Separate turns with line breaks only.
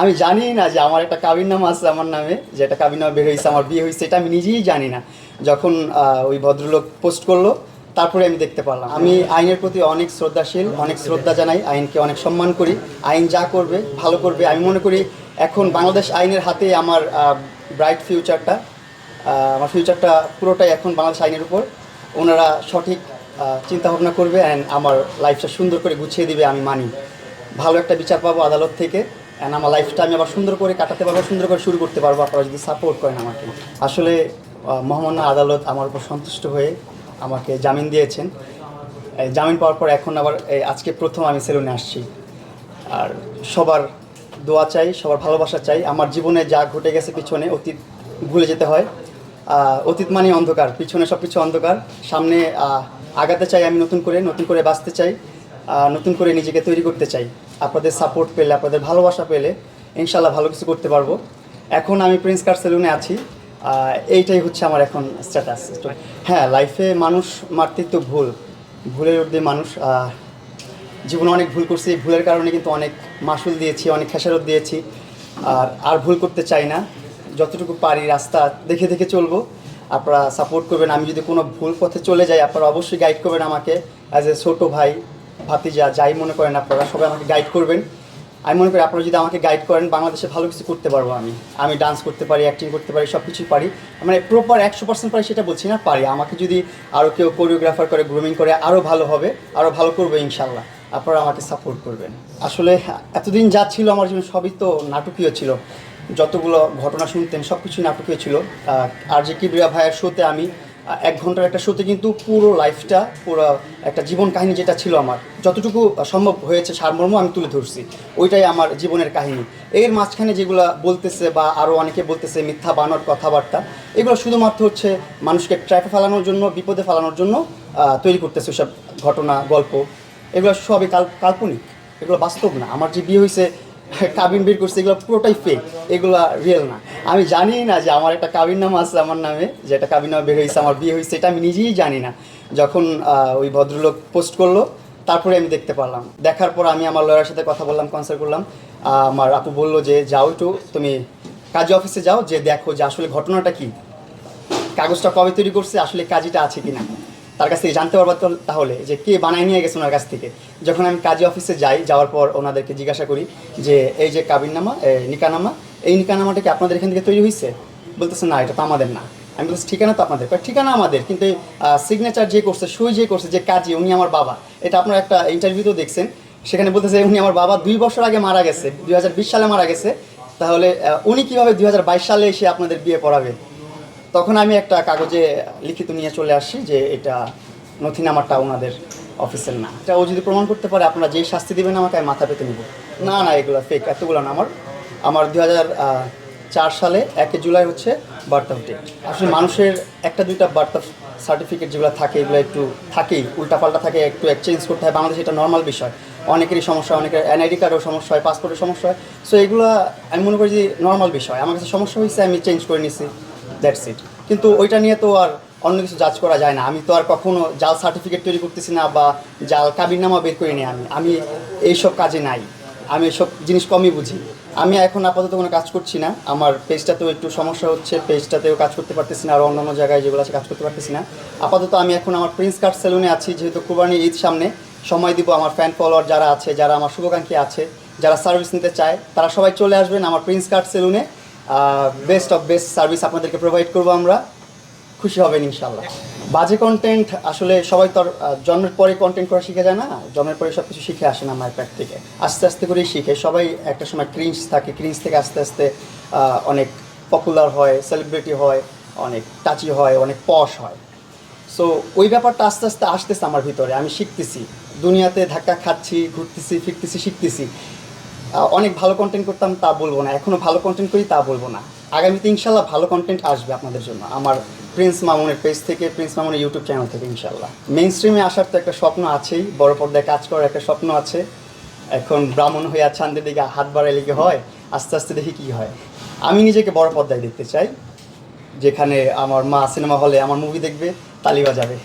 আমি জানি না যে আমার একটা কাবির নাম আছে আমার নামে, যে একটা কাবির নাম বের হয়েছে, আমার বিয়ে হয়েছে এটা আমি নিজেই জানি না। যখন ওই ভদ্রলোক পোস্ট করল, তারপরে আমি দেখতে পারলাম। আমি আইনের প্রতি অনেক শ্রদ্ধাশীল, অনেক শ্রদ্ধা জানাই, আইনকে অনেক সম্মান করি। আইন যা করবে, ভালো করবে। আমি মনে করি, এখন বাংলাদেশ আইনের হাতে আমার ব্রাইট ফিউচারটা আমার ফিউচারটা পুরোটাই এখন বাংলাদেশ আইনের উপর। ওনারা সঠিক চিন্তা ভাবনা করবে অ্যান্ড আমার লাইফটা সুন্দর করে গুছিয়ে দিবে, আমি মানি। ভালো একটা বিচার পাবো আদালত থেকে। অ্যান্ড আমার লাইফটা আমি আবার সুন্দর করে কাটাতে পারব, সুন্দর করে শুরু করতে পারব। আপনারা যদি সাপোর্ট করেন আমাকে। আসলে মহামান্য আদালত আমার উপর সন্তুষ্ট হয়ে আমাকে জামিন দিয়েছেন। জামিন পাওয়ার পর এখন আবার আজকে প্রথম আমি সেলুনে আসছি। আর সবার দোয়া চাই, সবার ভালোবাসা চাই। আমার জীবনে যা ঘটে গেছে পিছনে, অতীত ভুলে যেতে হয়। অতীত মানে অন্ধকার, পিছনে সব কিছু অন্ধকার। সামনে আগাতে চাই আমি নতুন করে নতুন করে বাঁচতে চাই। নতুন করে নিজেকে তৈরি করতে চাই। আপনাদের সাপোর্ট পেলে, আপনাদের ভালোবাসা পেলে ইনশাল্লাহ ভালো কিছু করতে পারব। এখন আমি প্রিন্স কার সেলুনে আছি। এইটাই হচ্ছে আমার এখন স্ট্যাটাস হ্যাঁ লাইফে মানুষ মারতেই তো ভুল। ভুলের ঊর্ধ্বে মানুষ জীবনে অনেক ভুল করছি। ভুলের কারণে কিন্তু অনেক মাসুল দিয়েছি, অনেক খেসারত দিয়েছি। আর আর ভুল করতে চাই না। যতটুকু পারি রাস্তা দেখে দেখে চলবো। আপনারা সাপোর্ট করবেন। আমি যদি কোনো ভুল পথে চলে যাই, আপনারা অবশ্যই গাইড করবেন আমাকে অ্যাজ এ ছোটো ভাই। ভাতিজা, যাই মনে করেন আপনারা, সবাই আমাকে গাইড করবেন। আমি মনে করি আপনারা যদি আমাকে গাইড করেন, বাংলাদেশে ভালো কিছু করতে পারব আমি। আমি ডান্স করতে পারি অ্যাক্টিং করতে পারি সব কিছুই পারি। মানে প্রপার একশো পার্সেন্ট পারি সেটা বলছি না, পারি। আমাকে যদি আরও কেউ কোরিওগ্রাফার করে গ্রুমিং করে আরও ভালো হবে আরও ভালো করবে ইনশাল্লাহ আপনারা আমাকে সাপোর্ট করবেন। আসলে এতদিন যা ছিল আমার জীবনে সবই তো নাটকীয় ছিল। যতগুলো ঘটনা শুনতেন সব কিছুই নাটকীয় ছিল। আর যে কিবরিয়া ভাইয়ের শোতে আমি এক ঘণ্টার একটা শোতে কিন্তু পুরো লাইফটা পুরো একটা জীবন কাহিনী যেটা ছিল আমার, যতটুকু সম্ভব হয়েছে সারমর্ম আমি তুলে ধরছি। ওইটাই আমার জীবনের কাহিনী। এর মাঝখানে যেগুলো বলতেছে বা আরও অনেকে বলতেছে মিথ্যা বানর কথাবার্তা, এগুলো শুধুমাত্র হচ্ছে মানুষকে ট্র্যাপে ফেলানোর জন্য, বিপদে ফেলানোর জন্য তৈরি করতেছে ওইসব ঘটনা, গল্প। এগুলো সবই কাল, কাল্পনিক। এগুলো বাস্তব না। আমার যে বিয়ে হয়েছে কাবিন বের করছে, এগুলো পুরোটাই ফেক এগুলো রিয়েল না। আমি জানি না যে আমার একটা কাবিন নাম আছে আমার নামে, যে একটা কাবিন নাম বের হয়েছে, আমার বিয়ে হয়েছে, এটা আমি নিজেই জানি না। যখন ওই ভদ্রলোক পোস্ট করল, তারপরে আমি দেখতে পারলাম। দেখার পর আমি আমার লয়ারের সাথে কথা বললাম কনসাল্ট করলাম। আমার আপু বলল যে, যাও একটু, তুমি কাজী অফিসে যাও, যে দেখো যে আসলে ঘটনাটা কী। কাগজটা কবে তৈরি করছে, আসলে কাজটা আছে কিনা? তার কাছ থেকে জানতে পারব তাহলে যে কে বানায় নিয়ে গেছে ওনার কাছ থেকে। যখন আমি কাজী অফিসে যাই, যাওয়ার পর ওনাদেরকে জিজ্ঞাসা করি যে, এই যে কাবিননামা নিকানামা, এই নিকানামাটা কি আপনাদের এখান থেকে তৈরি হয়েছে বলতেছে, না, এটা তো আমাদের না। আমি বলছি, ঠিকানা তো আপনাদের। ঠিকানা আমাদের, কিন্তু সিগনেচার যে করছে, সই যে করছে, যে কাজী, উনি আমার বাবা। এটা আপনার একটা ইন্টারভিউতেও দেখছেন। সেখানে বলতেছে, উনি আমার বাবা দুই বছর আগে মারা গেছে, দুই হাজার বিশ সালে মারা গেছে। তাহলে উনি কীভাবে দুই সালে এসে আপনাদের বিয়ে পড়াবে? তখন আমি একটা কাগজে লিখিত নিয়ে চলে আসি যে এটা নথিনামাটা ওনাদের অফিসের না। এটা ও যদি প্রমাণ করতে পারে, আপনারা যেই শাস্তি দেবেন আমাকে, আমি মাথা পেতে নিব। না না, এগুলো ফেক এতগুলো না আমার। আমার দু চার সালে, একে জুলাই হচ্ছে বার্থ অফ ডেট আসলে মানুষের একটা, দুইটা বার্থ অফ সার্টিফিকেট যেগুলো থাকে, এগুলো একটু থাকেই। উল্টাপাল্টা থাকে, একটু এক্সচেঞ্জ করতে হয়। বাংলাদেশে এটা নর্মাল বিষয়। অনেকেরই সমস্যা অনেকের এনআইডি কার্ডেও সমস্যা হয় পাসপোর্টের সমস্যা হয়। সো এগুলো আমি মনে করি যে নর্মাল বিষয়। আমার কাছে সমস্যা হয়েছে, আমি চেঞ্জ করে নিছি। দ্যাটস ইট কিন্তু ওইটা নিয়ে তো আর অন্য কিছু জাজ করা যায় না। আমি তো আর কখনো জাল সার্টিফিকেট তৈরি করতেছি না বা জাল কাবিরনামা বের করে নিই আমি। আমি এইসব কাজে নাই। আমি এসব জিনিস কমই বুঝি। আমি এখন আপাতত কোনো কাজ করছি না। আমার পেজটাতেও একটু সমস্যা হচ্ছে। পেজটাতেও কাজ করতে পারতেছি না। আর অন্যান্য জায়গায় যেগুলো আছে কাজ করতে পারতেছি না। আপাতত আমি এখন আমার প্রিন্স কার্ড সেলুনে আছি। যেহেতু কুরবানি ঈদ সামনে, সময় দিব আমার ফ্যান ফলোয়ার যারা আছে, যারা আমার শুভাকাঙ্ক্ষী আছে, যারা সার্ভিস নিতে চায়, তারা সবাই চলে আসবেন আমার প্রিন্স কার্ড সেলুনে বেস্ট অফ বেস্ট সার্ভিস আপনাদেরকে প্রোভাইড করব আমরা। খুশি হবেন ইনশাল্লাহ বাজে কন্টেন্ট আসলে সবাই তো জন্মের পরে কন্টেন্ট করা শিখে যায় না। জন্মের পরে সব কিছু শিখে আসে না মায়ের প্যাক থেকে। আস্তে আস্তে করেই শিখে। সবাই একটা সময় ক্রিঞ্জ থাকে। ক্রিঞ্জ থেকে আস্তে আস্তে অনেক পপুলার হয় সেলিব্রিটি হয়, অনেক টাচি হয়, অনেক পশ হয়। সো ওই ব্যাপারটা আস্তে আস্তে আসতেছে আমার ভিতরে। আমি শিখতেছি। দুনিয়াতে ধাক্কা খাচ্ছি, ঘুরতেছি, ফিরতেছি, শিখতেছি। অনেক ভালো কন্টেন্ট করতাম, তা বলব না। এখনও ভালো কন্টেন্ট করি, তা বলব না। আগামীতে ইনশাল্লাহ ভালো কন্টেন্ট আসবে আপনাদের জন্য। আমার প্রিন্স মামুনের পেজ থেকে প্রিন্স মামুনের ইউটিউব চ্যানেল থেকে ইনশাল্লাহ। মেন স্ট্রিমে আসার তো একটা স্বপ্ন আছেই। বড় পর্দায় কাজ করার একটা স্বপ্ন আছে। এখন ব্রাহ্মণ হয়ে চাঁদের দিকে হাত বাড়াইলে কি হয়, আস্তে আস্তে দেখি কি হয়। আমি নিজেকে বড় পর্দায় দেখতে চাই। যেখানে আমার মা সিনেমা হলে আমার মুভি দেখবে তালি বাজাবে